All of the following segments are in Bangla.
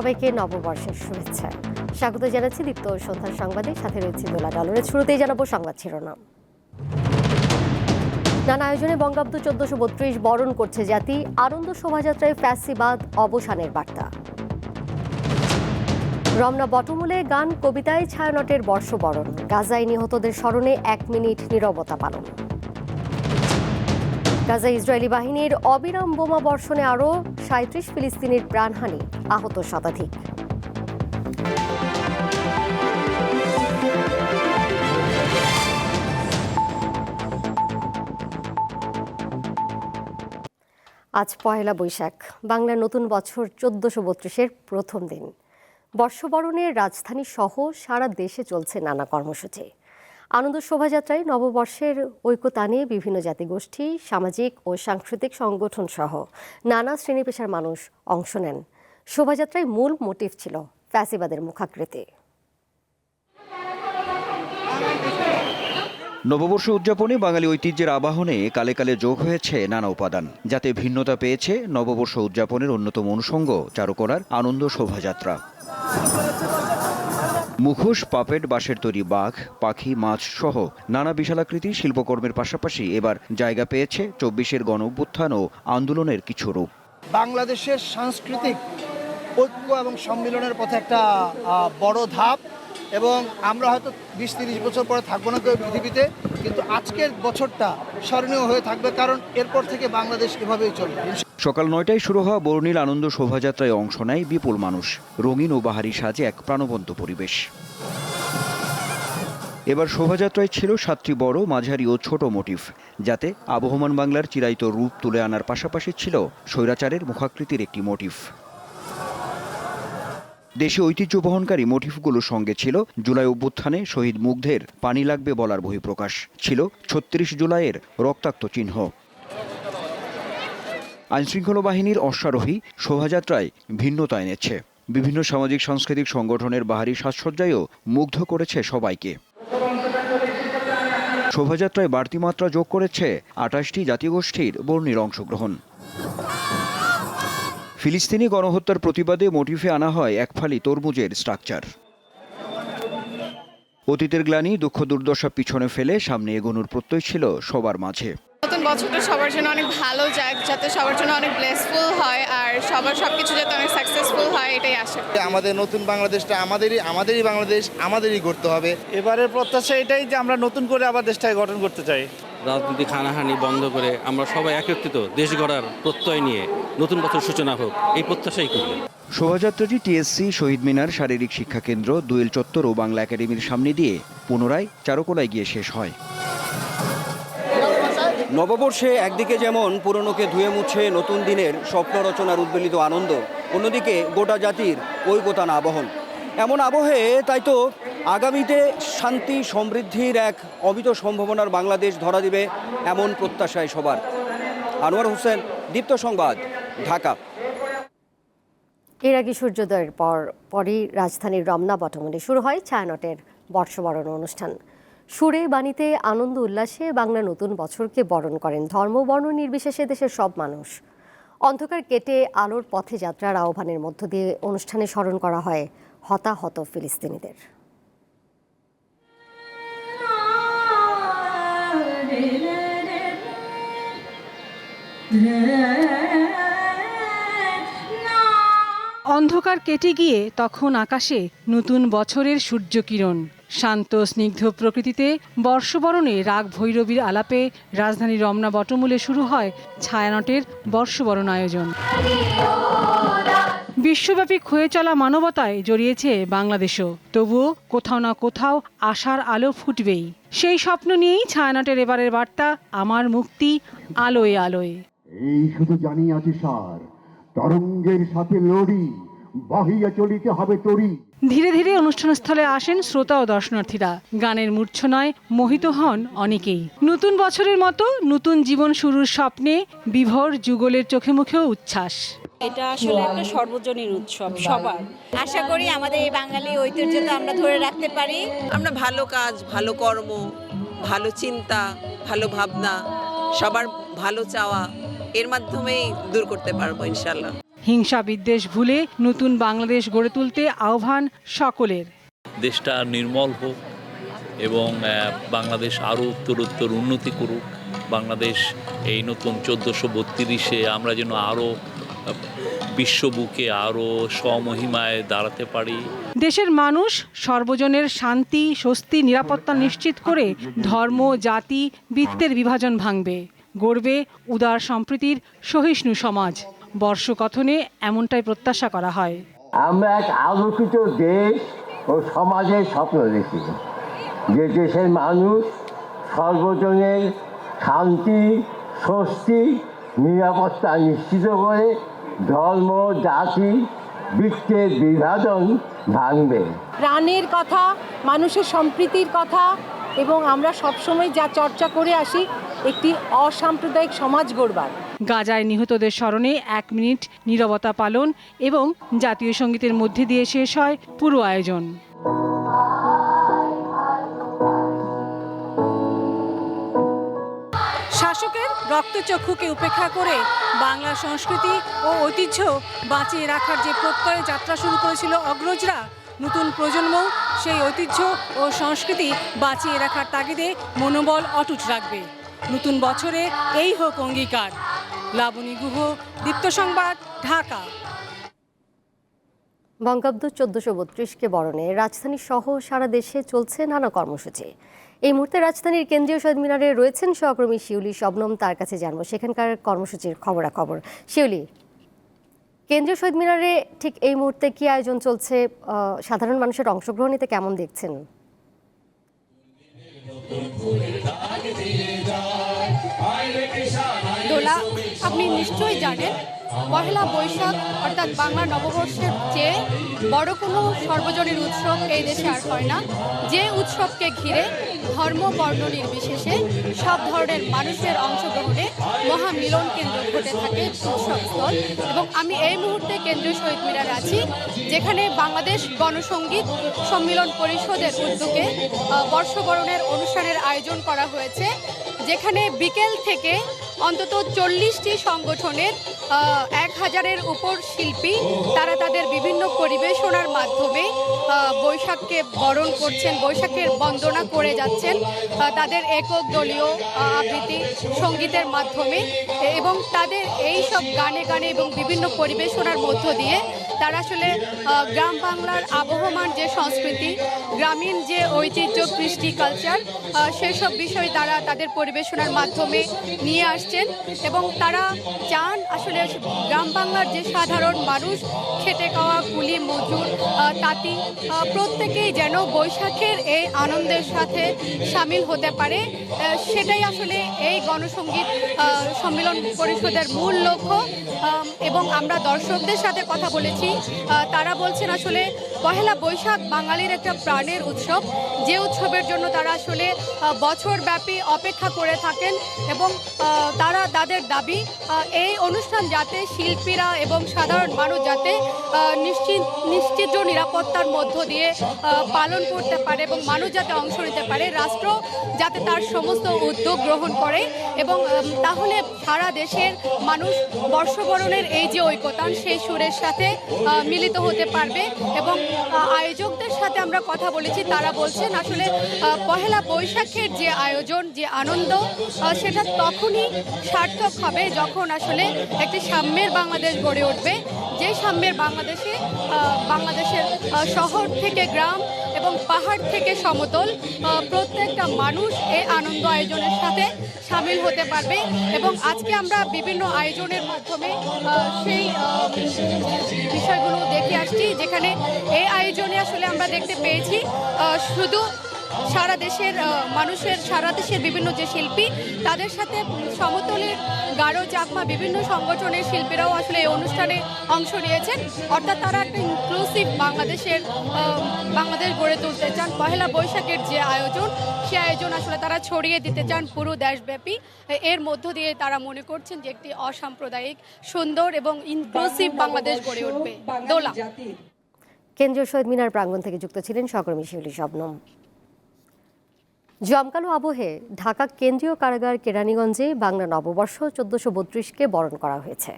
সবাইকে নববর্ষের শুভেচ্ছা। স্বাগত জানাচ্ছি দীপ্ত সন্ধ্যার সংবাদে। সাথে রয়েছে দোলা ডলরের শুরুতেই জানাব সংবাদ শিরোনাম। নানা আয়োজনে বঙ্গাব্দ চোদ্দশো বত্রিশ বরণ করছে জাতি। আনন্দ শোভাযাত্রায় ফ্যাসিবাদ, অবসানের বার্তা। রমনা বটমূলে গান, কবিতায় ছায়ানটের বর্ষবরণ। গাজায় নিহতদের স্মরণে এক মিনিট নীরবতা পালন। গাজা ইসরায়েলি বাহিনীর অবিরাম বোমা বর্ষণে আরও সাঁত্রিশ ফিলিস্তিনির প্রাণহানি আহত শতাধিক। আজ পয়লা বৈশাখ, বাংলার নতুন বছর চোদ্দশো বত্রিশের প্রথম দিন। বর্ষবরণের রাজধানী সহ সারা দেশে চলছে নানা কর্মসূচি। আনন্দ শোভাযাত্রায় নববর্ষের ঐক্যতানে বিভিন্ন জাতিগোষ্ঠী, সামাজিক ও সাংস্কৃতিক সংগঠন সহ নানা শ্রেণি পেশার মানুষ অংশ নেন। শোভাযাত্রায় মূল মোটিভ ছিল ফ্যাসিবাদের মুখাকৃতি। নববর্ষ উদযাপনে বাঙালি ঐতিহ্যের আবাহনে কালে কালে যোগ হয়েছে নানা উপাদান। যাতে ভিন্নতা পেয়েছে, নববর্ষ উদযাপনের অন্যতম অনুষঙ্গ চারুকলার আনন্দ শোভাযাত্রা। মুখোশ, পাপেট, বাঁশের তৈরি বাঘ, পাখি, মাছ সহ নানা বিশালাকৃতি শিল্পকর্মের পাশাপাশি এবার জায়গা পেয়েছে চব্বিশের গণ অভ্যুত্থান ও আন্দোলনের কিছু রূপ। বাংলাদেশের সাংস্কৃতিক ঐক্য এবং সম্মিলনের পথে একটা বড় ধাপ এবং আমরা হয়তো বিশ তিরিশ বছর পরে থাকব না কেউ পৃথিবীতে। কিন্তু আজকের বছরটা স্মরণীয় হয়ে থাকবে কারণ এরপর থেকে বাংলাদেশ এভাবেই চলবে। সকাল নয়টায় শুরু হওয়া বর্ণিল আনন্দ শোভাযাত্রায় অংশ নেয় বিপুল মানুষ। রঙিন ও বাহারি সাজে এক প্রাণবন্ত পরিবেশ। এবার শোভাযাত্রায় ছিল সাতটি বড়, মাঝারি ও ছোট মোটিভ যাতে আবহমান বাংলার চিরায়িত রূপ তুলে আনার পাশাপাশি ছিল স্বৈরাচারের মুখাকৃতির একটি মোটিভ দেশে ঐতিহ্য বহনকারী মোটিফগুলোর সঙ্গে ছিল জুলাই অভ্যুত্থানে শহীদ মুগ্ধের পানি লাগবে বলার বহিঃপ্রকাশ। ছিল ছত্রিশ জুলাইয়ের রক্তাক্ত চিহ্ন। আইনশৃঙ্খলা বাহিনীর অশ্বারোহী শোভাযাত্রায় ভিন্নতা এনেছে বিভিন্ন সামাজিক সাংস্কৃতিক সংগঠনের বাহারি সাজসজ্জায়ও মুগ্ধ করেছে সবাইকে। শোভাযাত্রায় বাড়তি মাত্রা যোগ করেছে আঠাশটি জাতিগোষ্ঠীর বর্ণির অংশগ্রহণ। ফিলিস্তিনি গণহত্যার প্রতিবাদে মোটিফে আনা হয় এক ফালি তরমুজের স্ট্রাকচার। অতীতের গ্লানি, দুঃখ দুর্দশা পিছনে ফেলে সামনে এগোনোর প্রত্যয় ছিল সবার মাঝে। নতুন বছরটা সবার জন্য অনেক ভালো যাক যাতে সবার জন্য অনেক ব্লেসফুল হয় আর সবার সব কিছু যাতে অনেক সাকসেসফুল হয় এটাই আশা করি। আমাদের নতুন বাংলাদেশটা আমাদেরই আমাদেরই বাংলাদেশ আমাদেরই করতে হবে। এবারের প্রত্যাশা এটাই যে আমরা নতুন করে আবার দেশটাকে গঠন করতে চাই। রাজনীতি হানাহানি বন্ধ করে আমরা সবাই একত্রিত দেশ গড়ার প্রত্যয় নিয়ে নতুন বছর সূচনা হোক এই প্রত্যাশাই করি শোভাযাত্রাটি টিএসসি শহীদ মিনার শারীরিক শিক্ষা কেন্দ্র দুয়েল চত্বর ও বাংলা একাডেমির সামনে দিয়ে পুনরায় চারকোলায় গিয়ে শেষ হয়। নববর্ষে একদিকে যেমন পুরনোকে ধুয়ে মুছে নতুন দিনের স্বপ্ন রচনার উদ্বেলিত আনন্দ, অন্যদিকে গোটা জাতির ঐকতান আবহন। এমন আবহে তাই তো আগামীতে শান্তি, সমৃদ্ধির এক অমিত সম্ভাবনার বাংলাদেশ ধরা দিবে এমন প্রত্যাশায় সবার। আনোয়ার হোসেন, দীপ্ত সংবাদ, ঢাকা। এর আগে সূর্যোদয়ের পর, পরই রাজধানীর রমনা বটমূলে শুরু হয় ছায়ানটের বর্ষবরণ অনুষ্ঠান। সুরে বাণীতে আনন্দ উল্লাসে বাংলা নতুন বছরকে বরণ করেন ধর্ম বর্ণ নির্বিশেষে দেশের সব মানুষ অন্ধকার কেটে আলোর পথে যাত্রার আহ্বানের মধ্য দিয়ে অনুষ্ঠানে স্মরণ করা হয় হতাহত ফিলিস্তিনিদের অন্ধকার কেটে গিয়ে তখন আকাশে নতুন বছরের সূর্যকিরণ। শান্ত, স্নিগ্ধ প্রকৃতিতে বর্ষবরণে রাগ ভৈরবীর আলাপে রাজধানী রমনা বটমূলে শুরু হয় ছায়ানটের বর্ষবরণ আয়োজন। বিশ্বব্যাপী ক্ষয়ে চলা মানবতায় জড়িয়েছে বাংলাদেশও। তবুও কোথাও না কোথাও আশার আলো ফুটবেই। সেই স্বপ্ন নিয়েই ছায়ানটের এবারের বার্তা, আমার মুক্তি আলোয় আলোয়। এই শুধু জানি আছি তরঙ্গের সাথে লড়ি বাহিয়া চলিতে হবে তরি। ধীরে ধীরে অনুষ্ঠানস্থলে আসেন শ্রোতা ও দর্শনার্থীরা। গানের মূর্ছনায় মোহিত হন অনেকেই। নতুন বছরের মতো নতুন জীবন শুরুর স্বপ্নে বিভোর যুগলের চোখে মুখেও উচ্ছ্বাস। এটা আসলে একটা সর্বজনীন উৎসব সবার। আশা করি আমাদের এই বাঙালি ঐতিহ্যটা আমরা ধরে রাখতে পারি। আমরা ভালো কাজ ভালো কর্ম ভালো চিন্তা ভালো ভাবনা সবার ভালো চাওয়া এর মাধ্যমেই দূর করতে পারব ইনশাল্লাহ হিংসা বিদ্বেষ ভুলে নতুন বাংলাদেশ গড়ে তুলতে আহ্বান সকলের। দেশটা নির্মল হোক এবং বাংলাদেশ আরও উত্তরোত্তর উন্নতি করুক। বাংলাদেশ এই নতুন চোদ্দোশো বত্রিশে আমরা যেন আরও বিশ্ববুকে আরও স্বমহিমায় দাঁড়াতে পারি। দেশের মানুষ সর্বজনের শান্তি স্বস্তি নিরাপত্তা নিশ্চিত করে ধর্ম জাতি বৃত্তের বিভাজন ভাঙবে। গড়বে উদার সম্প্রীতির সহিষ্ণু সমাজ। বর্ষকথনে এমনটাই প্রত্যাশা করা হয়। আমরা এক আলোকিত দেশ ও সমাজের স্বপ্ন দেখি যে দেশের মানুষ সর্বজনের শান্তি স্বস্তি নিরাপত্তা নিশ্চিত করে ধর্ম জাতি বৃত্তের বিভাজন ভাঙবে। প্রাণের কথা মানুষের সম্প্রীতির কথা এবং আমরা সবসময় যা চর্চা করে আসি একটি অসাম্প্রদায়িক সমাজ গড়বার। গাজায় নিহতদের স্মরণে এক মিনিট নীরবতা পালন এবং জাতীয় সঙ্গীতের মধ্যে দিয়ে শেষ হয় পুরো আয়োজন। শাসকের রক্তচক্ষুকে উপেক্ষা করে বাংলা সংস্কৃতি ও ঐতিহ্য বাঁচিয়ে রাখার যে প্রত্যয়ে যাত্রা শুরু করেছিল অগ্রজরা নতুন প্রজন্ম সেই ঐতিহ্য ও সংস্কৃতি বাঁচিয়ে রাখার তাগিদে মনোবল অটুট রাখবে। নতুন বছরে এই হোক অঙ্গীকার। লাবণী গুহ, দীপ্ত সংবাদ, ঢাকা। বঙ্গাব্দ চোদ্দশো বত্রিশকে বরণে রাজধানী সহ সারা দেশে চলছে নানা কর্মসূচি। এই মুহূর্তে রাজধানীর কেন্দ্রীয় শহীদ মিনারে রয়েছেন সহকর্মী শিউলি শবনম, তার কাছে জানব সেখানকার কর্মসূচির খবরাখবর। শিউলি, কেন্দ্রীয় শহীদ মিনারে ঠিক এই মুহূর্তে কি আয়োজন চলছে? সাধারণ মানুষের অংশগ্রহণীতে কেমন দেখছেন? দোলা আপনি নিশ্চয়ই জানেন, পহেলা বৈশাখ, অর্থাৎ বাংলার নববর্ষের চেয়ে বড় কোনো সর্বজনীন উৎসব এই দেশে আর হয় না। যে উৎসবকে ঘিরে ধর্ম বর্ণ নির্বিশেষে সব ধরনের মানুষের অংশগ্রহণে মহামিলন কেন্দ্র ঘটে থাকে উৎসবস্থল এবং আমি এই মুহূর্তে কেন্দ্রীয় শহীদ মিনার আছি, যেখানে বাংলাদেশ গণসঙ্গীত সম্মিলন পরিষদের উদ্যোগে বর্ষবরণের অনুষ্ঠানের আয়োজন করা হয়েছে, যেখানে বিকেল থেকে অন্তত চল্লিশটি সংগঠনের এক হাজারের উপর শিল্পী, তারা তাদের বিভিন্ন পরিবেশনার মাধ্যমে বৈশাখকে বরণ করছেন, বৈশাখের বন্দনা করে যাচ্ছেন তাদের একক দলীয় আবৃত্তি, সঙ্গীতের মাধ্যমে এবং তাদের এই সব গানে গানে এবং বিভিন্ন পরিবেশনার মধ্য দিয়ে তারা আসলে গ্রাম বাংলার আবহমান যে সংস্কৃতি, গ্রামীণ যে ঐতিহ্য, কৃষ্টি কালচার সেসব বিষয় তারা তাদের পরিবেশনার মাধ্যমে নিয়ে আসছেন এবং তারা চান আসলে গ্রাম বাংলার যে সাধারণ মানুষ, খেটে খাওয়া, কুলি, মজুর তাঁতি প্রত্যেকেই যেন বৈশাখের এই আনন্দের সাথে সামিল হতে পারে। সেটাই আসলে এই গণসঙ্গীত সম্মেলন পরিষদের মূল লক্ষ্য। এবং আমরা দর্শকদের সাথে কথা বলেছি। তারা বলছেন আসলে পহেলা বৈশাখ বাঙালির একটা প্রাণের উৎসব। যে উৎসবের জন্য তারা আসলে বছরব্যাপী অপেক্ষা করে থাকেন এবং তারা তাদের দাবি এই অনুষ্ঠান যাতে শিল্পীরা এবং সাধারণ মানুষ যাতে নিশ্চিত নিশ্চিত নিরাপত্তার মধ্য দিয়ে পালন করতে পারে এবং মানুষ যাতে অংশ নিতে পারে, রাষ্ট্র যাতে তার সমস্ত উদ্যোগ গ্রহণ করে এবং তাহলে সারা দেশের মানুষ বর্ষবরণের এই যে ঐকতান সেই সুরের সাথে মিলিত হতে পারবে এবং আয়োজকদের সাথে আমরা কথা বলেছি। তারা বলছেন আসলে পহেলা বৈশাখের যে আয়োজন, যে আনন্দ সেটা তখনই সার্থক হবে যখন আসলে একটি সাম্যের বাংলাদেশ গড়ে উঠবে। যে সাম্যের বাংলাদেশে বাংলাদেশের শহর থেকে গ্রাম এবং পাহাড় থেকে সমতল প্রত্যেকটা মানুষ এই আনন্দ আয়োজনের সাথে সামিল হতে পারবে এবং আজকে আমরা বিভিন্ন আয়োজনের মাধ্যমে সেই বিষয়গুলো দেখে আসছি যেখানে এই আয়োজনে আসলে আমরা দেখতে পেয়েছি শুধু সারা দেশের মানুষের, সারা দেশের বিভিন্ন যে শিল্পী, তাদের সাথে সমতলের গাঢ় চাকমা বিভিন্ন সংগঠনের শিল্পীরাও আসলে এই অনুষ্ঠানে অংশ নিয়েছেন। অর্থাৎ তারা একটা ইনক্লুসিভ বাংলাদেশের বাংলাদেশ গড়ে তুলতে চান। পহেলা বৈশাখের যে আয়োজন, সে আয়োজন আসলে তারা ছড়িয়ে দিতে চান পুরো দেশব্যাপী। এর মধ্য দিয়ে তারা মনে করছেন যে একটি অসাম্প্রদায়িক, সুন্দর এবং ইনক্লুসিভ বাংলাদেশ গড়ে উঠবে। দোলা। কেন্দ্রীয় শহীদ মিনার প্রাঙ্গণ থেকে যুক্ত ছিলেন সহকর্মী শিউলি শবনম। জমকালো আবহে ঢাকা কেন্দ্রীয় কারাগার কেরানীগঞ্জে বাংলা নববর্ষ চোদ্দশো বত্রিশকে বরণ করা হয়েছে।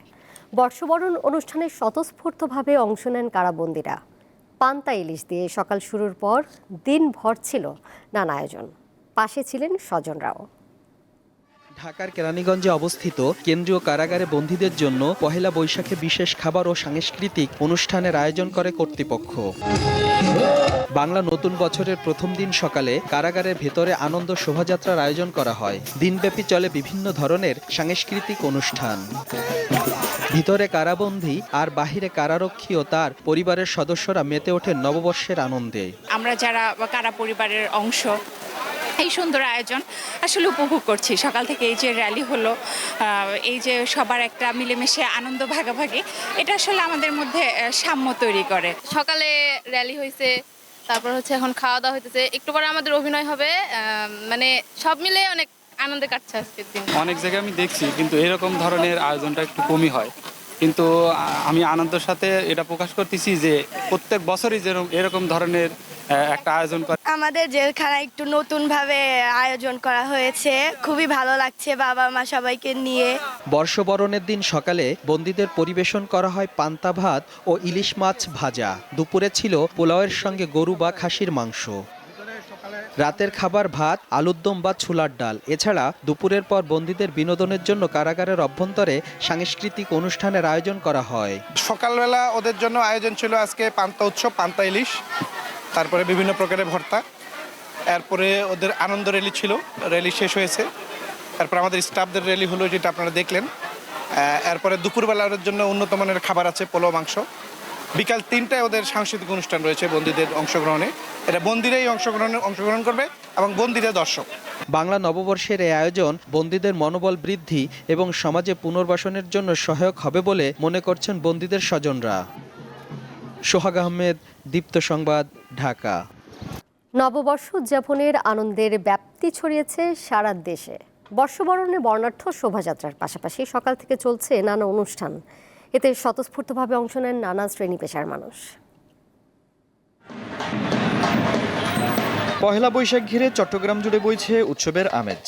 বর্ষবরণ অনুষ্ঠানে স্বতঃস্ফূর্তভাবে অংশ নেন কারাবন্দিরা। পান্তা ইলিশ দিয়ে সকাল শুরুর পর দিনভর ছিল নানা আয়োজন। পাশে ছিলেন স্বজনরাও। ঢাকার কেরানীগঞ্জে অবস্থিত কেন্দ্রীয় কারাগারে বন্দীদের জন্য পহেলা বৈশাখে বিশেষ খাবার ও সাংস্কৃতিক অনুষ্ঠানের আয়োজন করে কর্তৃপক্ষ। বাংলা নতুন বছরের প্রথম দিন সকালে কারাগারের ভেতরে আনন্দ শোভাযাত্রার আয়োজন করা হয়। দিনব্যাপী চলে বিভিন্ন ধরনের সাংস্কৃতিক অনুষ্ঠান। ভিতরে কারাবন্দী আর বাহিরে কারারক্ষী ও তার পরিবারের সদস্যরা মেতে ওঠে নববর্ষের আনন্দে। আমরা যারা কারা পরিবারের অংশ এই সুন্দর আয়োজন আসলে উপভোগ করছি। সকাল থেকে এই যে র্যালি হলো এই যে সবার একটা মিলেমিশে আনন্দ ভাগাভাগি এটা আসলে আমাদের মধ্যে সাম্য তৈরি করে। সকালে র্যালি হয়েছে তারপর হচ্ছে এখন খাওয়া দাওয়া হইতেছে। একটু পরে আমাদের অভিনয় হবে মানে সব মিলে অনেক আনন্দে কাটছে আজকের দিন। অনেক জায়গায় আমি দেখছি কিন্তু এরকম ধরনের আয়োজনটা একটু কমই হয়। কিন্তু আমি আনন্দের সাথে এটা প্রকাশ করতেছি যে প্রত্যেক বছরই যেরকম এরকম ধরনের একটা আয়োজন করে আমাদের জেলখানা একটু নতুনভাবে আয়োজন করা হয়েছে। খুবই ভালো লাগছে বাবা মা সবাইকে নিয়ে। বর্ষবরণের দিন সকালে বন্দীদের পরিবেশন করা হয় পান্তা ভাত ও ইলিশ মাছ ভাজা। দুপুরে ছিল পোলাওয়ের সঙ্গে গরু বা খাসির মাংস। রাতের খাবার ভাত আলুর দম বা ছোলার ডাল। এছাড়া দুপুরের পর বন্দীদের বিনোদনের জন্য কারাগারের অভ্যন্তরে সাংস্কৃতিক অনুষ্ঠানের আয়োজন করা হয়। সকালবেলা ওদের জন্য আয়োজন ছিল আজকে পান্তা উৎসব পান্তা ইলিশ। তারপরে বিভিন্ন প্রকারের ভর্তা। এরপরে ওদের আনন্দ র্যালি ছিল, র্যালি শেষ হয়েছে। তারপর আমাদের স্টাফদের র্যালি হলো যেটা আপনারা দেখলেন। এরপরে দুপুরবেলার জন্য উন্নত মানের খাবার আছে পোলো মাংস। বিকাল তিনটায় ওদের সাংস্কৃতিক অনুষ্ঠান রয়েছে বন্দীদের অংশগ্রহণে। এটা বন্দিরাই অংশগ্রহণে, অংশগ্রহণ করবে এবং বন্দীরা দর্শক। বাংলা নববর্ষের এই আয়োজন বন্দীদের মনোবল বৃদ্ধি এবং সমাজে পুনর্বাসনের জন্য সহায়ক হবে বলে মনে করছেন বন্দীদের স্বজনরা। সোহাগ আহমেদ, দীপ্ত সংবাদ, ঢাকা। নববর্ষ উদযাপনের আনন্দের ব্যাপ্তি ছড়িয়েছে সারা দেশে। বর্ষবরণে বর্ণাঢ্য শোভাযাত্রার পাশাপাশি সকাল থেকে চলছে নানা অনুষ্ঠান। এতে স্বতঃস্ফূর্তভাবে অংশ নেন নানা শ্রেণি পেশার মানুষ। পহেলা বৈশাখ ঘিরে চট্টগ্রাম জুড়ে বইছে উৎসবের আমেজ।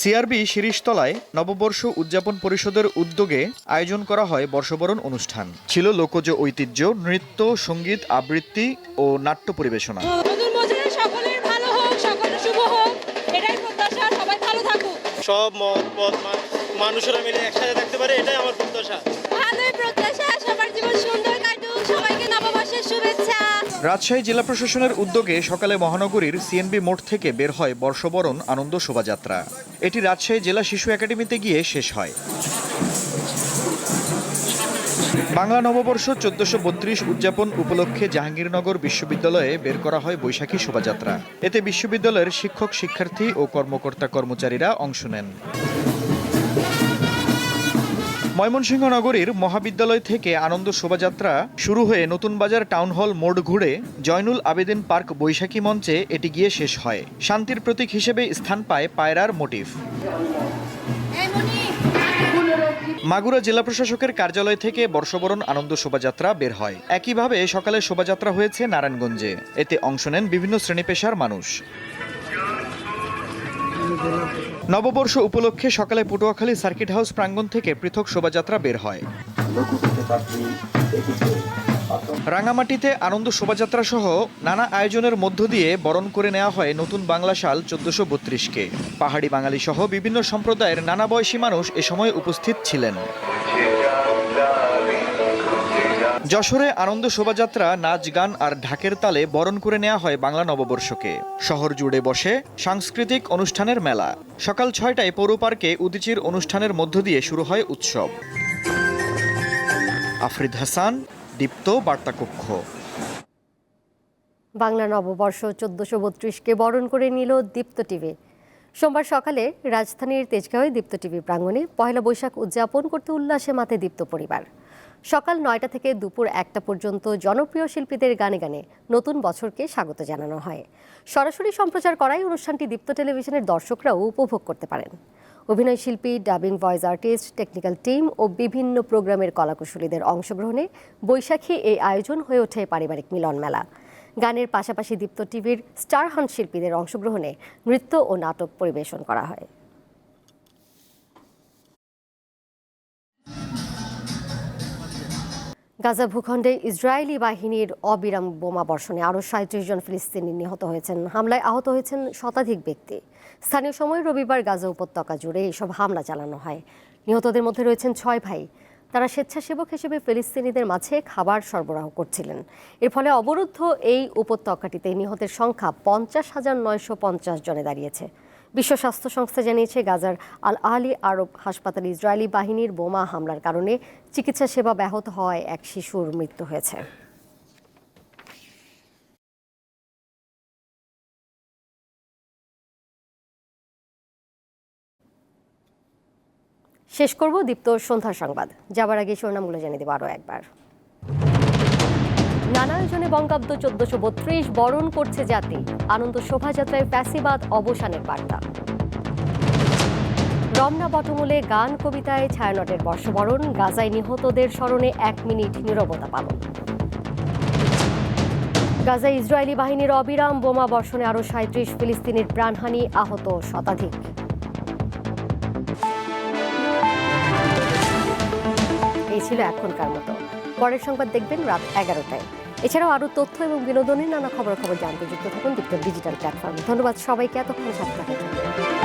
সিআরবি শিরিষতলায় নববর্ষ উদযাপন পরিষদের উদ্যোগে আয়োজন করা হয় বর্ষবরণ অনুষ্ঠান। ছিল লোকজ ঐতিহ্য নৃত্য সংগীত আবৃত্তি ও নাট্য পরিবেশনা। নতুন বছরে সকলের ভালো হোক সকলের শুভ হোক এটাই প্রত্যাশা সবাই ভালো থাকুক। সব মত পথ মানুষেরা মিলে একসাথে থাকতে পারে এটাই আমার প্রত্যাশা। ভালোই প্রত্যাশা সবার জীবন সুন্দর রাজশাহী জেলা প্রশাসনের উদ্যোগে সকালে মহানগরীর সিএনবি মোড় থেকে বের হয় বর্ষবরণ আনন্দ শোভাযাত্রা। এটি রাজশাহী জেলা শিশু একাডেমিতে গিয়ে শেষ হয়। বাংলা নববর্ষ চোদ্দশো বত্রিশ উদযাপন উপলক্ষে জাহাঙ্গীরনগর বিশ্ববিদ্যালয়ে বের করা হয় বৈশাখী শোভাযাত্রা। এতে বিশ্ববিদ্যালয়ের শিক্ষক, শিক্ষার্থী ও কর্মকর্তা কর্মচারীরা অংশ নেন। ময়মনসিংহ নগরীর মহাবিদ্যালয় থেকে আনন্দ শোভাযাত্রা শুরু হয়ে নতুন বাজার টাউন হল মোড় ঘুরে জয়নুল আবেদিন পার্ক বৈশাখী মঞ্চে এটি গিয়ে শেষ হয়। শান্তির প্রতীক হিসেবে স্থান পায় পায়রার মোটিভ। মাগুরা জেলা প্রশাসকের কার্যালয় থেকে বর্ষবরণ আনন্দ শোভাযাত্রা বের হয়। একইভাবে সকালে শোভাযাত্রা হয়েছে নারায়ণগঞ্জে। এতে অংশ নেন বিভিন্ন শ্রেণি পেশার মানুষ। নববর্ষ উপলক্ষে সকালে পটুয়াখালী সার্কিট হাউস প্রাঙ্গণ থেকে পৃথক শোভাযাত্রা বের হয়। রাঙামাটিতে আনন্দ শোভাযাত্রা সহ নানা আয়োজনের মধ্য দিয়ে বরণ করে নেওয়া হয় নতুন বাংলা সাল চোদ্দশো বত্রিশকে। পাহাড়ি বাঙালি সহ বিভিন্ন সম্প্রদায়ের নানা বয়সী মানুষ এ সময় উপস্থিত ছিলেন। যশোরে আনন্দ শোভাযাত্রা, নাচ গান আর ঢাকের তালে বরণ করে নেওয়া হয় বাংলা নববর্ষকে। শহর জুড়ে বসে সাংস্কৃতিক অনুষ্ঠানের মেলা। সকাল ছয়টায় পৌর পার্কে উদিচির অনুষ্ঠানের মধ্য দিয়ে শুরু হয় উৎসব। আফরিদ হাসান, দীপ্ত বার্তাকক্ষ। বাংলা নববর্ষ চোদ্দশো বত্রিশকে বরণ করে নিল দীপ্ত টিভি। সোমবার সকালে রাজধানীর তেজগাঁওয়ে দীপ্ত টিভি প্রাঙ্গণে পয়লা বৈশাখ উদযাপন করতে উল্লাসে মাতে দীপ্ত পরিবার। সকাল নয়টা থেকে দুপুর একটা পর্যন্ত জনপ্রিয় শিল্পীদের গানে গানে নতুন বছরকে স্বাগত জানানো হয়। সরাসরি সম্প্রচার করায় অনুষ্ঠানটি দীপ্ত টেলিভিশনের দর্শকরাও উপভোগ করতে পারেন। অভিনয় শিল্পী, dubbing voice artist, technical team ও বিভিন্ন প্রোগ্রামের কলাকুশলীদের অংশগ্রহণে বৈশাখী এই আয়োজন হয়ে ওঠে পারিবারিক মিলন মেলা। গানের পাশাপাশি দীপ্ত টিভির স্টার হান্ট শিল্পীদের অংশগ্রহণে নৃত্য ও নাটক পরিবেশন করা হয়। গাজা ভূখণ্ডে ইসরায়েলি বাহিনীর অবিরাম বোমা বর্ষণে আরও সাঁত্রিশ জন ফিলিস্তিনি নিহত হয়েছেন। হামলায় আহত হয়েছেন শতাধিক ব্যক্তি। স্থানীয় সময় রবিবার গাজা উপত্যকা জুড়ে এসব হামলা চালানো হয়। নিহতদের মধ্যে রয়েছেন ছয় ভাই। তারা স্বেচ্ছাসেবক হিসেবে ফিলিস্তিনিদের মাঝে খাবার সরবরাহ করছিলেন। এর ফলে অবরুদ্ধ এই উপত্যকাটিতে নিহতের সংখ্যা পঞ্চাশ হাজার নয়শো পঞ্চাশ জনে দাঁড়িয়েছে। বিশ্ব স্বাস্থ্য সংস্থা জানিয়েছে, গাজার আল আহলি আরব হাসপাতালে ইসরায়েলি বাহিনীর বোমা হামলার কারণে চিকিৎসা সেবা ব্যাহত হওয়ায় এক শিশুর মৃত্যু হয়েছে। শেষ করব দীপ্ত সন্ধ্যার সংবাদ। যাবার আগে শিরোনামগুলো জানিয়ে দেবো আরও একবার। নানা আয়োজনে বঙ্গাব্দ চোদ্দশো বত্রিশ বরণ করছে জাতি। আনন্দ শোভাযাত্রায় ফ্যাসিবাদ অবসানের বার্তা। রমনা বটমূলে গান, কবিতায় ছায়ানটের বর্ষবরণ, গাজায় নিহতদের স্মরণে এক মিনিট নীরবতা পালন। গাজায় ইসরায়েলি বাহিনীর অবিরাম বোমা বর্ষণে আরও সাঁত্রিশ ফিলিস্তিনির প্রাণহানি আহত শতাধিক। এই ছিল এখনকার মতো। পরের সংবাদ দেখবেন রাত এগারোটায়। এছাড়াও আরও তথ্য এবং বিনোদনের নানা খবর খবর জানতে যুক্ত থাকুন ডিজিটাল প্ল্যাটফর্মে ধন্যবাদ সবাইকে, এতক্ষণ সাথে থাকার জন্য।